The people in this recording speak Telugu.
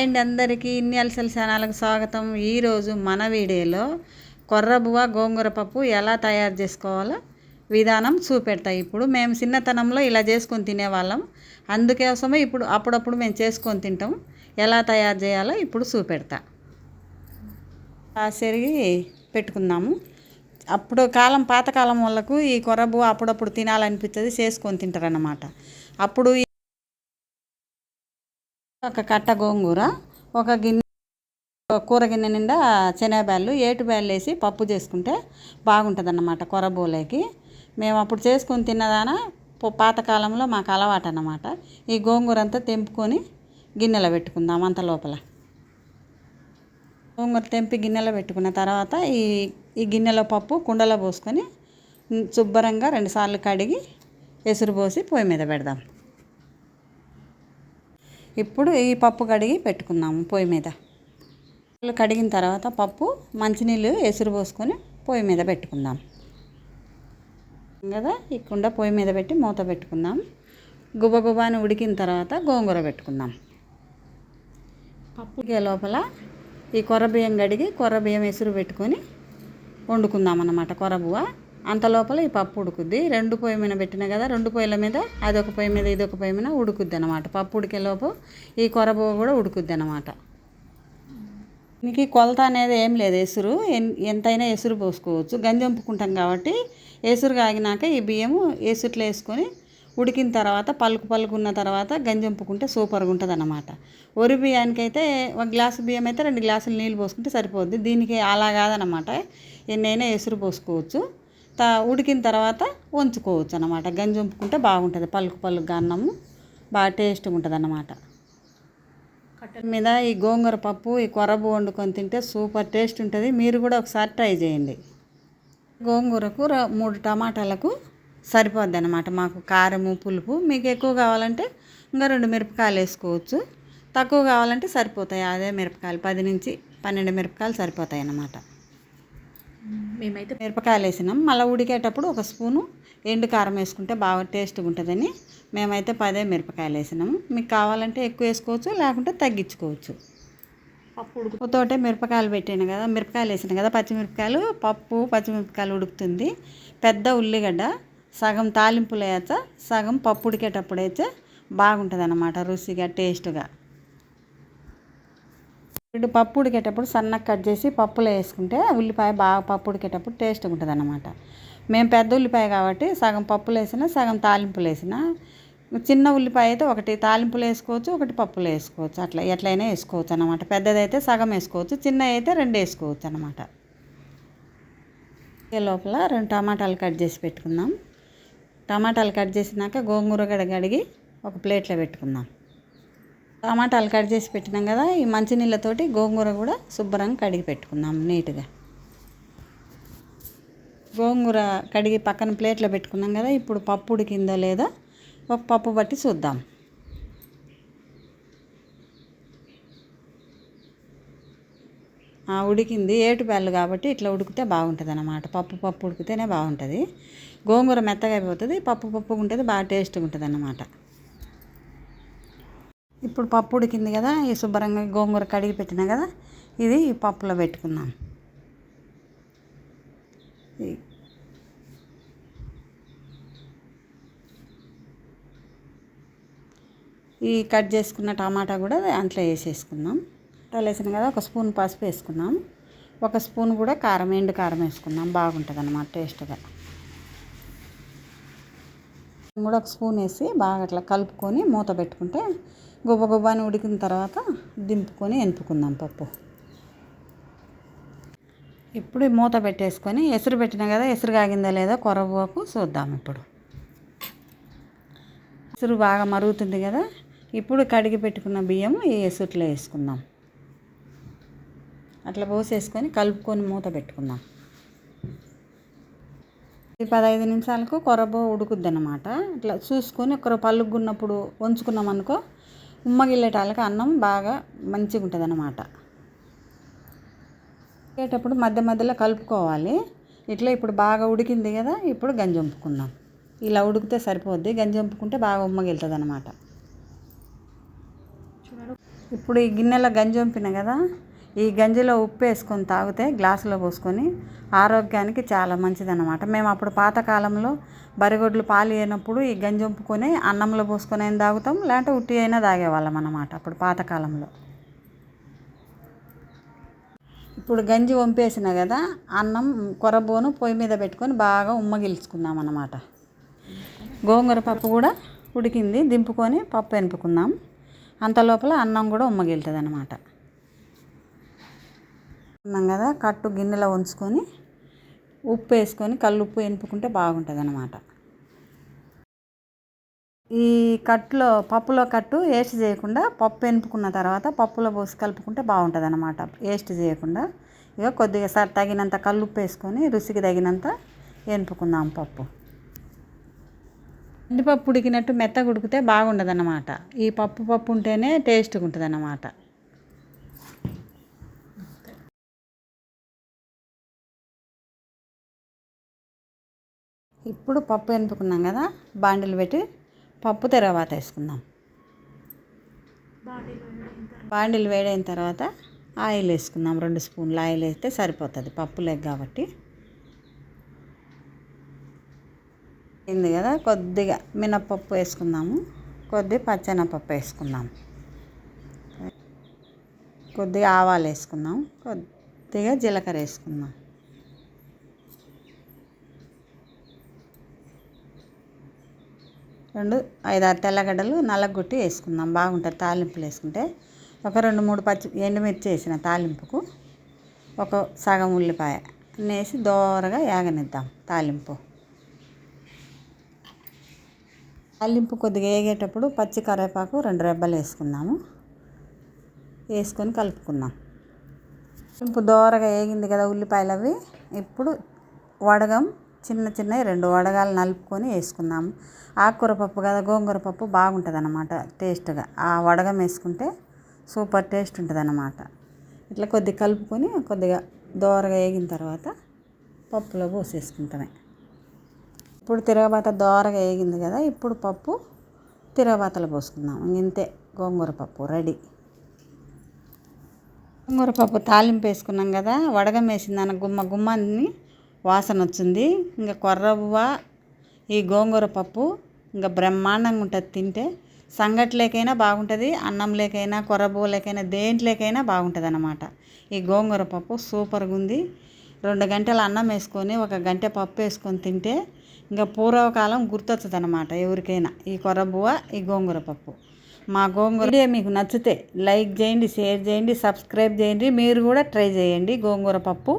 హాయ్ అండి అందరికీ ఇన్యాల్సల్ ఛానల్కి స్వాగతం. ఈరోజు మన వీడియోలో కొర్రబువ గోంగూర పప్పు ఎలా తయారు చేసుకోవాలో విధానం చూపెడతా. ఇప్పుడు మేము చిన్నతనంలో ఇలా చేసుకొని తినేవాళ్ళం. అందుకోసమే ఇప్పుడు అప్పుడప్పుడు మేము చేసుకొని తింటాం. ఎలా తయారు చేయాలో ఇప్పుడు చూపెడతా. సెరిగి పెట్టుకుందాము. అప్పుడు కాలం పాతకాలం వాళ్ళకు ఈ కొర్రబువ అప్పుడప్పుడు తినాలనిపించేది చేసుకొని తింటారన్నమాట. అప్పుడు ఒక కట్ట గోంగూర ఒక గిన్నె కూర గిన్నె నిండా శనగబ్యాళ్ళు ఏటు బ్యాళ్ళు వేసి పప్పు చేసుకుంటే బాగుంటుంది అన్నమాట కొరబోలేకి మేము అప్పుడు చేసుకొని తిన్నదాన పాతకాలంలో మాకు అలవాటు అన్నమాట ఈ గోంగూర అంతా తెంపుకొని గిన్నెలో పెట్టుకుందాం అంత లోపల. గోంగూర తెంపి గిన్నెలో పెట్టుకున్న తర్వాత ఈ ఈ గిన్నెలో పప్పు కుండలో పోసుకొని శుభ్రంగా రెండుసార్లు కడిగి ఎసురు పోసి పొయ్యి మీద పెడదాం. ఇప్పుడు ఈ పప్పు కడిగి పెట్టుకుందాము పొయ్యి మీద. నీళ్ళు కడిగిన తర్వాత పప్పు మంచినీళ్ళు ఎసురు పోసుకొని పొయ్యి మీద పెట్టుకుందాం. కదా? ఈ కుండ పొయ్యి మీద పెట్టి మూత పెట్టుకుందాం. గుబ గుబాని ఉడికిన తర్వాత గోంగూర పెట్టుకుందాం. పప్పు లోపల ఈ కొర్ర బియ్యం కడిగి కొర్ర బియ్యం ఎసురు పెట్టుకొని వండుకుందాం అన్నమాట కొరబువ అంత లోపల ఈ పప్పు ఉడుకుద్ది. రెండు పొయ్యి మీద పెట్టిన కదా రెండు పొయ్యిల మీద అదొక పొయ్యి మీద ఇదొక పొయ్యి మీద ఉడుకుద్ది అనమాట పప్పు ఉడికే లోపు ఈ కొరబువ కూడా ఉడుకుద్ది అనమాట మీకు కొలత అనేది ఏం లేదు ఎసురు. ఎంతైనా ఎసురు పోసుకోవచ్చు. గంజి వంపుకుంటాం కాబట్టి ఎసురు కాగినాక ఈ బియ్యము ఎసుట్లో వేసుకొని ఉడికిన తర్వాత పలుకు పలుకున్న తర్వాత గంజి వంపుకుంటే సూపర్గా ఉంటుంది అనమాట వరి బియ్యానికి అయితే ఒక గ్లాసు బియ్యం అయితే రెండు గ్లాసులు నీళ్ళు పోసుకుంటే సరిపోద్ది. దీనికి అలా కాదనమాట ఎన్నైనా ఎసురు పోసుకోవచ్చు. త ఉడికిన తర్వాత వంచుకోవచ్చు అనమాట గంజి వంపుకుంటే బాగుంటుంది. పలుకు పలుకుగా అన్నము బాగా టేస్ట్గా ఉంటుంది అన్నమాట కట్టెల మీద ఈ గోంగూర పప్పు ఈ కొరబు వండుకొని తింటే సూపర్ టేస్ట్ ఉంటుంది. మీరు కూడా ఒకసారి ట్రై చేయండి. గోంగూరకు ర- మూడు టమాటాలకు సరిపోద్ది అనమాట మాకు కారము పులుపు మీకు ఎక్కువ కావాలంటే ఇంకా రెండు మిరపకాయలు వేసుకోవచ్చు. తక్కువ కావాలంటే సరిపోతాయి. అదే మిరపకాయలు పది నుంచి పన్నెండు మిరపకాయలు సరిపోతాయి అన్నమాట. మేమైతే మిరపకాయలు వేసినాం. మళ్ళీ ఉడికేటప్పుడు ఒక స్పూను ఎండు కారం వేసుకుంటే బాగా టేస్ట్గా ఉంటుందని మేమైతే పదే మిరపకాయలు వేసినాము. మీకు కావాలంటే ఎక్కువ వేసుకోవచ్చు లేకుంటే తగ్గించుకోవచ్చు. పప్పు ఉడుకుతోటే మిరపకాయలు పెట్టాను కదా మిరపకాయలు వేసాను కదా పచ్చిమిరపకాయలు పప్పు పచ్చిమిరపకాయలు ఉడుకుతుంది. పెద్ద ఉల్లిగడ్డ సగం తాలింపులు వేయచ్చ సగం పప్పు ఉడికేటప్పుడు అయితే బాగుంటుంది అన్నమాట రుచిగా టేస్ట్గా. ఇప్పుడు పప్పు ఉడికేటప్పుడు సన్నగా కట్ చేసి పప్పులో వేసుకుంటే ఉల్లిపాయ బాగా పప్పు ఉడికేటప్పుడు టేస్ట్గా ఉంటుంది అనమాట మేము పెద్ద ఉల్లిపాయ కాబట్టి సగం పప్పులు వేసిన సగం తాలింపులు వేసిన చిన్న ఉల్లిపాయ అయితే ఒకటి తాలింపులు వేసుకోవచ్చు ఒకటి పప్పులు వేసుకోవచ్చు. అట్లా ఎట్లయినా వేసుకోవచ్చు అనమాట పెద్దదైతే సగం వేసుకోవచ్చు చిన్న అయితే రెండు వేసుకోవచ్చు అనమాట లోపల రెండు టమాటాలు కట్ చేసి పెట్టుకుందాం. టమాటాలు కట్ చేసినాక గోంగూర గడ కడిగి ఒక ప్లేట్లో పెట్టుకుందాం. టమాటాలు కట్ చేసి పెట్టినాం కదా ఈ మంచినీళ్ళతోటి గోంగూర కూడా శుభ్రంగా కడిగి పెట్టుకుందాం నీట్గా. గోంగూర కడిగి పక్కన ప్లేట్లో పెట్టుకున్నాం కదా ఇప్పుడు పప్పు ఉడికిందో లేదో ఒక పప్పు బట్టి చూద్దాం. ఆ, ఉడికింది ఏటు బ్యాళ్ళు కాబట్టి ఇట్లా ఉడికితే బాగుంటుంది అన్నమాట. పప్పు పప్పు ఉడికితేనే బాగుంటుంది. గోంగూర మెత్తగా అయిపోతుంది పప్పు పప్పు ఉంటుంది బాగా టేస్ట్గా ఉంటుంది అన్నమాట. ఇప్పుడు పప్పు ఉడికింది కదా ఈ శుభ్రంగా గోంగూర కడిగి పెట్టినా కదా ఇది పప్పులో పెట్టుకుందాం. ఈ- కట్ చేసుకున్న టమాటా కూడా దాంట్లో వేసేసుకుందాం. టమాటాలు వేసిన కదా ఒక స్పూన్ పసుపు వేసుకుందాం. ఒక స్పూన్ కూడా కారం ఎండు కారం వేసుకుందాం బాగుంటుంది అన్నమాట టేస్ట్గా. కూడా ఒక స్పూన్ వేసి బాగా అట్లా కలుపుకొని మూత పెట్టుకుంటే గొబ్బ గొబ్బని ఉడికిన తర్వాత దింపుకొని ఎనుపుకుందాం పప్పు. ఇప్పుడు మూత పెట్టేసుకొని ఎసురు పెట్టినా కదా ఎసురు కాగిందా లేదా కొరవకు చూద్దాం ఇప్పుడు. ఎసురు బాగా మరుగుతుంది కదా ఇప్పుడు కడిగి పెట్టుకున్న బియ్యం ఈ ఎసురులో వేసుకుందాం. అట్లా పోసేసుకొని కలుపుకొని మూత పెట్టుకుందాం. ఈ పదహైదు నిమిషాలకు కొరబో ఉడుకుద్ది అనమాట ఇట్లా చూసుకొని ఒకరు పలుగున్నప్పుడు వంచుకున్నాం అనుకో ఉమ్మగిల్లేటాలకి అన్నం బాగా మంచిగా ఉంటుంది అన్నమాట ఉడికేటప్పుడు మధ్య మధ్యలో కలుపుకోవాలి. ఇట్లా ఇప్పుడు బాగా ఉడికింది కదా ఇప్పుడు గంజంపుకుందాం ఇలా ఉడికితే సరిపోద్ది. గంజి వంపుకుంటే బాగా ఉమ్మగిలుతుంది అనమాట ఇప్పుడు ఈ గిన్నెలో గంజి వంపిన కదా ఈ గంజిలో ఉప్పు వేసుకొని తాగితే గ్లాసులో పోసుకొని ఆరోగ్యానికి చాలా మంచిదన్నమాట. మేము అప్పుడు పాతకాలంలో బరిగొడ్లు పాలు అయినప్పుడు ఈ గంజి ఒంపుకొని అన్నంలో పోసుకొని అయినా తాగుతాం? లేదంటే ఉట్టి అయినా తాగేవాళ్ళం అన్నమాట అప్పుడు పాతకాలంలో ఇప్పుడు గంజి వంపేసిన కదా అన్నం కొరబోను పొయ్యి మీద పెట్టుకొని బాగా ఉమ్మగిల్చుకుందాం అన్నమాట. గోంగూర పప్పు కూడా ఉడికింది దింపుకొని పప్పు వెనుపుకుందాం. అంత లోపల అన్నం కూడా ఉమ్మగిలుతుంది అన్నమాట అన్నాం కదా కట్టు గిన్నెలో ఉంచుకొని ఉప్పు వేసుకొని కళ్ళు ఉప్పు ఎనుపుకుంటే బాగుంటుంది అనమాట ఈ కట్టులో పప్పులో కట్టు వేస్ట్ చేయకుండా పప్పు ఎనుపుకున్న తర్వాత పప్పులో పోసి కలుపుకుంటే బాగుంటుంది అనమాట వేస్ట్ చేయకుండా ఇక కొద్దిగా సార్ తగినంత కల్లుప్పు వేసుకొని రుచికి తగినంత ఎనుపుకుందాం పప్పు. కందిపప్పు ఉడికినట్టు మెత్తగా ఉడికితే బాగుండదు అన్నమాట ఈ పప్పు పప్పు ఉంటేనే టేస్ట్గా ఉంటుంది అన్నమాట ఇప్పుడు పప్పు ఎనుపుకున్నాం కదా బాండిలు పెట్టి పప్పు తర్వాత వేసుకుందాం. బాడీలో వేడైన తర్వాత బాండిలు వేడైన తర్వాత ఆయిల్ వేసుకుందాం. రెండు స్పూన్లు ఆయిల్ వేస్తే సరిపోతుంది పప్పు లెగ్ కాబట్టి. అయింది కదా కొద్దిగా మినప్పప్పు వేసుకుందాము కొద్దిగా పచ్చెనపప్పు వేసుకుందాం. కొద్దిగా ఆవాలు వేసుకుందాం కొద్దిగా జీలకర్ర వేసుకుందాం. రెండు ఐదారు తెల్లగడ్డలు నల్లగొట్టి వేసుకుందాం. బాగుంటుంది తాలింపులు వేసుకుంటే. ఒక రెండు మూడు పచ్చి ఎండుమిర్చి వేసిన తాలింపుకు ఒక సగం ఉల్లిపాయ వేసి దోరగా యాగనిద్దాం తాలింపు. తాలింపు కొద్దిగా వేగేటప్పుడు పచ్చి కరివేపాకు రెండు రెబ్బలు వేసుకుందాము. వేసుకొని కలుపుకుందాం. తాలింపు దోరగా వేగింది కదా ఉల్లిపాయలు అవి ఇప్పుడు వడగం చిన్న చిన్నవి రెండు వడగాలు నలుపుకొని వేసుకుందాము. ఆకుకూర పప్పు కదా గోంగూర పప్పు బాగుంటుంది అన్నమాట టేస్ట్గా. ఆ వడగం వేసుకుంటే సూపర్ టేస్ట్ ఉంటుంది అన్నమాట ఇట్లా కొద్దిగా కలుపుకొని కొద్దిగా దోరగా వేగిన తర్వాత పప్పులో పోసేసుకుంటామే. ఇప్పుడు తిరగబాత దోరగా వేగింది కదా ఇప్పుడు పప్పు తిరగబాతలో పోసుకుందాం ఇంతే గోంగూర పప్పు రెడీ. గోంగూర పప్పు తాలింపు వేసుకున్నాం కదా వడగం వేసిందాన గుమ్మ గుమ్మాన్ని వాసన వచ్చింది. ఇంకా కొర్రవ్వ ఈ గోంగూర పప్పు ఇంకా బ్రహ్మాండంగా ఉంటుంది తింటే. సంగట్లేకైనా బాగుంటుంది అన్నంలేకైనా కొర్రబువ్వలేకైనా దేంట్లోకైనా బాగుంటుంది అన్నమాట ఈ గోంగూర పప్పు సూపర్గా ఉంది. రెండు గంటలు అన్నం వేసుకొని ఒక గంట పప్పు వేసుకొని తింటే ఇంకా పూర్వకాలం గుర్తొస్తుంది అనమాట ఎవరికైనా. ఈ కొర్రబువ్వ ఈ గోంగూర పప్పు. మా గోంగూర వీడియో మీకు నచ్చితే లైక్ చేయండి షేర్ చేయండి సబ్స్క్రైబ్ చేయండి. మీరు కూడా ట్రై చేయండి గోంగూర పప్పు.